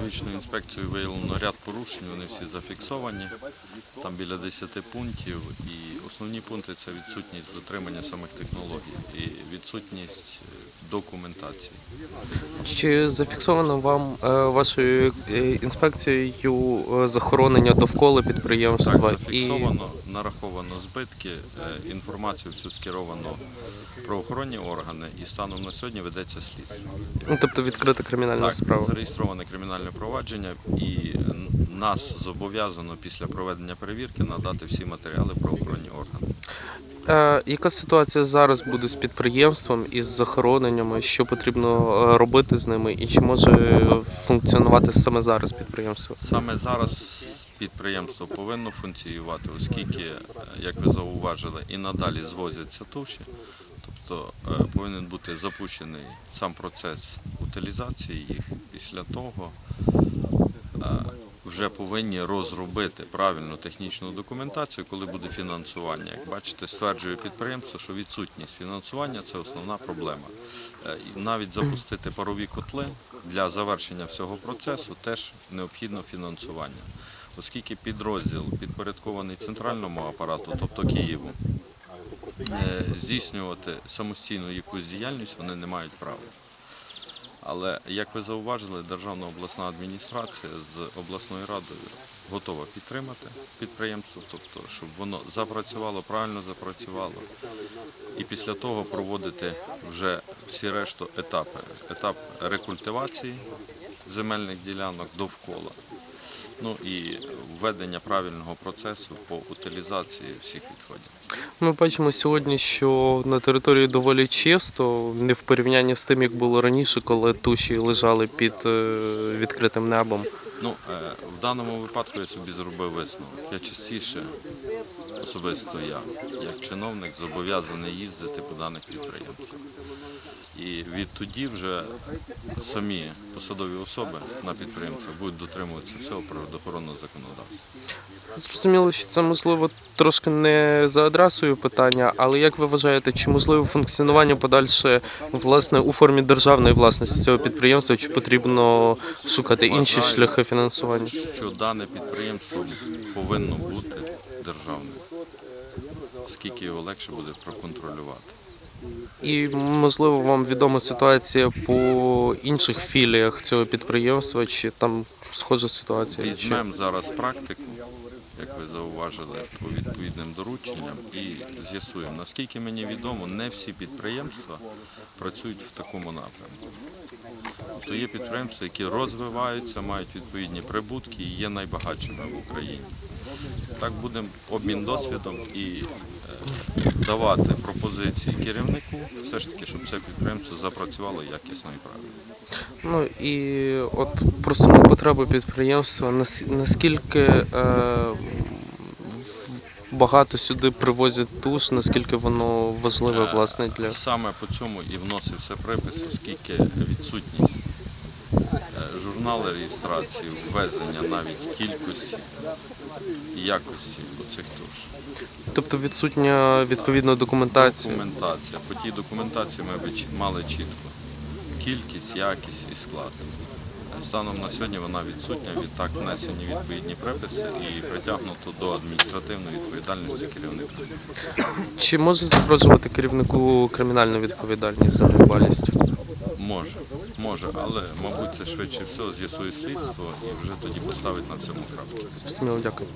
екологічною інспекцією виявлено ряд порушень, вони всі зафіксовані. Там біля 10 пунктів. І основні пункти це відсутність дотримання самих технологій і відсутність е, документації. Чи зафіксовано вам е, вашою е, інспекцією захоронення довкола підприємства? Так, зафіксовано, нараховано збитки, е, інформацію всю скеровано правоохоронні органи і станом на сьогодні ведеться слідство. Ну, тобто відкрита кримінальна Так, справа. зареєстроване кримінальне провадження і нас зобов'язано після проведення перевірки надати всі матеріали правоохоронні органи. Е, яка ситуація зараз буде з підприємством і з захороненнями? Що потрібно е, робити з ними, і чи може функціонувати саме зараз підприємство? Саме зараз підприємство повинно функціонувати, оскільки, е, як ви зауважили, і надалі звозяться туші. Тобто е, повинен бути запущений сам процес утилізації їх. Після того е, вже повинні розробити правильну технічну документацію, коли буде фінансування. Як бачите, стверджує підприємство, що відсутність фінансування це основна проблема. Навіть запустити парові котли для завершення всього процесу теж необхідно фінансування, оскільки підрозділ підпорядкований центральному апарату, тобто Києву, е, здійснювати самостійно якусь діяльність вони не мають права. Але як ви зауважили, Державна обласна адміністрація з обласною радою готова підтримати підприємство, тобто, щоб воно запрацювало, правильно запрацювало, і після того проводити вже всі решту етапи. Етап рекультивації земельних ділянок довкола. Ну і введення правильного процесу по утилізації всіх відходів. Ми бачимо сьогодні, що на території доволі чисто, не в порівнянні з тим, як було раніше, коли туші лежали під е, відкритим небом. Ну, е, в даному випадку я собі зробив висновок. Я частіше, особисто я, як чиновник, зобов'язаний їздити по даних підприємствах. І відтоді вже самі посадові особи на підприємствах будуть дотримуватися всього природоохоронного законодавства. Зрозуміло, що це можливо трошки не за адресою питання, але як ви вважаєте, чи можливо функціонування подальше власне у формі державної власності цього підприємства, чи потрібно шукати інші шляхи фінансування? Що дане підприємство повинно бути державним, скільки його легше буде проконтролювати. І можливо вам відома ситуація по інших філіях цього підприємства, чи там схожа ситуація? Візьмемо зараз практику, як ви зауважили, по відповідним дорученням і з'ясуємо. Наскільки мені відомо, не всі підприємства працюють в такому напрямку. Тобто є підприємства, які розвиваються, мають відповідні прибутки і є найбагатшими в Україні. Так будемо обмін досвідом і е, давати пропозиції керівнику, все ж таки, щоб це підприємство запрацювало якісно і правильно. Ну і от про саму потребу підприємства, наскільки е, багато сюди привозять туш, наскільки воно важливе Е, власне для Саме по цьому і вносився припис, оскільки відсутність журнали реєстрації, ввезення навіть кількості і якості оцих туш. тобто відсутня відповідна документація. Документація. По тій документації ми би мали чітко кількість, якість і склад. Станом на сьогодні вона відсутня, відтак внесені відповідні приписи і притягнуто до адміністративної відповідальності керівника. Чи може загрожувати керівнику кримінальну відповідальність за недбалість? Може, може, але мабуть це швидше всього з'ясує слідство і вже тоді поставить на цьому крапку. Всім дякую.